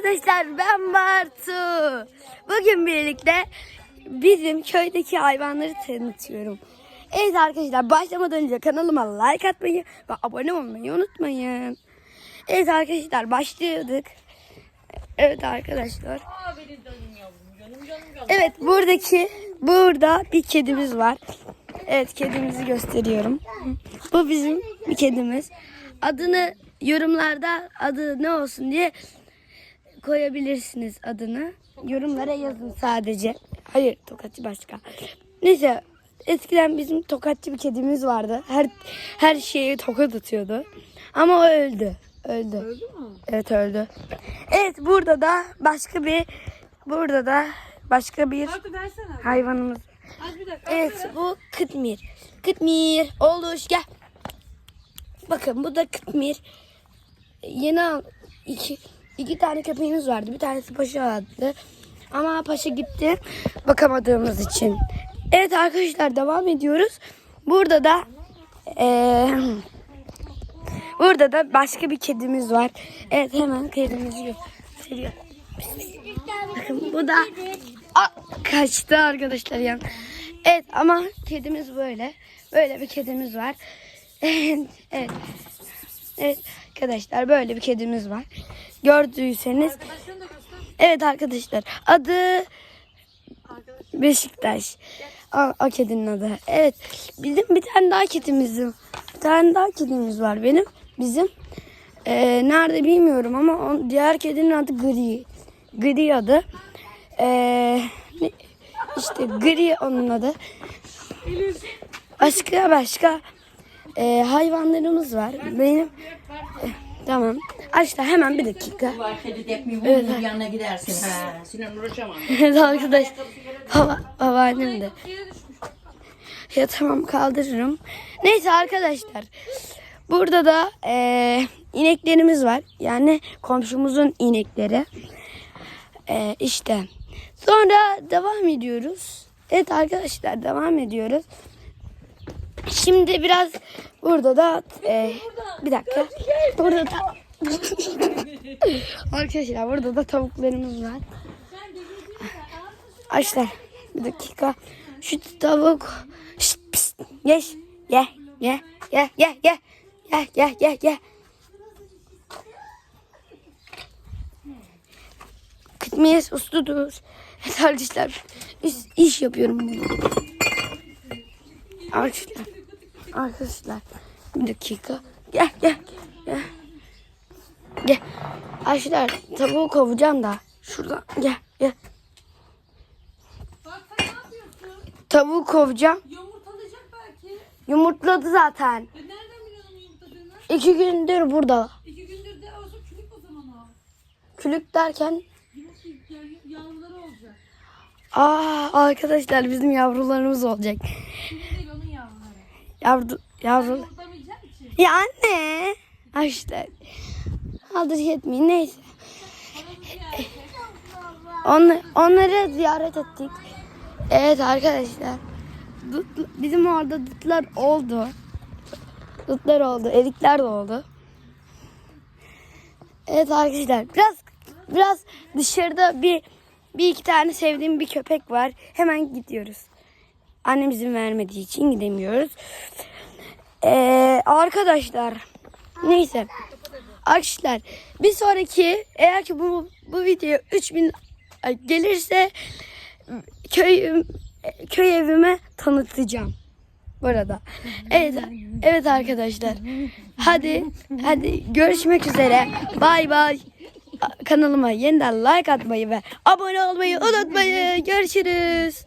arkadaşlar ben Bartu. Bugün birlikte bizim köydeki hayvanları tanıtıyorum. Evet arkadaşlar başlamadan önce kanalıma like atmayı ve abone olmayı unutmayın. Evet arkadaşlar başlıyorduk. Evet arkadaşlar. Evet buradaki burada bir kedimiz var. Evet kedimizi gösteriyorum. Bu bizim bir kedimiz. Adını yorumlarda adı ne olsun diye koyabilirsiniz adını. Yorumlara yazın sadece. Hayır tokatçı başka. Neyse eskiden bizim tokatçı bir kedimiz vardı. Her her şeye tokat atıyordu. Ama o öldü. Öldü. Öldü mü? Evet öldü. Evet burada da başka bir burada da başka bir hayvanımız. Bir dakika. Evet bu kıtmir. Kıtmir. Oluş gel. Bakın bu da kıtmir. Yeni al iki, iki tane köpeğimiz vardı. Bir tanesi paşa vardı. Ama paşa gitti. Bakamadığımız için. Evet arkadaşlar devam ediyoruz. Burada da eee, burada da başka bir kedimiz var. Evet hemen kedimizi gösteriyor. Bakın bu da Aa, kaçtı arkadaşlar yan. Evet ama kedimiz böyle. Böyle bir kedimiz var. evet. Evet arkadaşlar böyle bir kedimiz var. Gördüyseniz. Evet arkadaşlar adı. Beşiktaş. O, o kedinin adı. Evet. Bizim bir tane daha kedimiz var. Bir tane daha kedimiz var benim. Bizim. Ee, nerede bilmiyorum ama on, diğer kedinin adı Gri. Gri adı. Ee, işte Gri onun adı. Başka başka ee, hayvanlarımız var. Benim Eh, tamam. Arkadaşlar hemen bir dakika. Bunun yanına gidersin ha. Sinan uğraşamam. Evet arkadaş. Baba, babaannem de. Ya tamam kaldırırım. Neyse arkadaşlar. Burada da eee, ineklerimiz var. Yani komşumuzun inekleri. Eee işte. Sonra devam ediyoruz. Evet arkadaşlar devam ediyoruz. Şimdi biraz burada da eee, bir dakika. Burada da Arkadaşlar burada da tavuklarımız var. Arkadaşlar bir dakika. Şu tavuk. Şşt, pist, geç. Ye. Ye. Ye. Ye. Ye. Ye. Ye. Ye. Ye. Kıtmayız usludur. Evet arkadaşlar iş, iş yapıyorum. Arkadaşlar. Arkadaşlar bir dakika. Gel gel. Gel. Gel. Arkadaşlar tavuğu kovacağım da. Şuradan gel gel. Bak sen ne yapıyorsun? Tavuğu kovacağım. Yumurtalayacak belki. Yumurtladı zaten. E nereden biliyorsun yumurtladığını? İki gündür burada. İki gündür de olsa çürük o zaman o. Külük derken yavruları olacak. aa arkadaşlar bizim yavrularımız olacak. Senin değil onun yavruları. Yavru yavru. Ya anne. Arkadaşlar. Aldır etmeyin neyse. Onları, onları ziyaret ettik. Evet arkadaşlar. Dut- bizim orada dutlar oldu. Dutlar oldu. Erikler de oldu. Evet arkadaşlar. Biraz biraz dışarıda bir bir iki tane sevdiğim bir köpek var. Hemen gidiyoruz. Annem izin vermediği için gidemiyoruz. Ee, arkadaşlar neyse. Arkadaşlar bir sonraki eğer ki bu bu video 3000 gelirse köy köy evime tanıtacağım. Burada. Evet evet arkadaşlar. Hadi hadi görüşmek üzere. Bay bay. Kanalıma yeniden like atmayı ve abone olmayı unutmayın. Görüşürüz.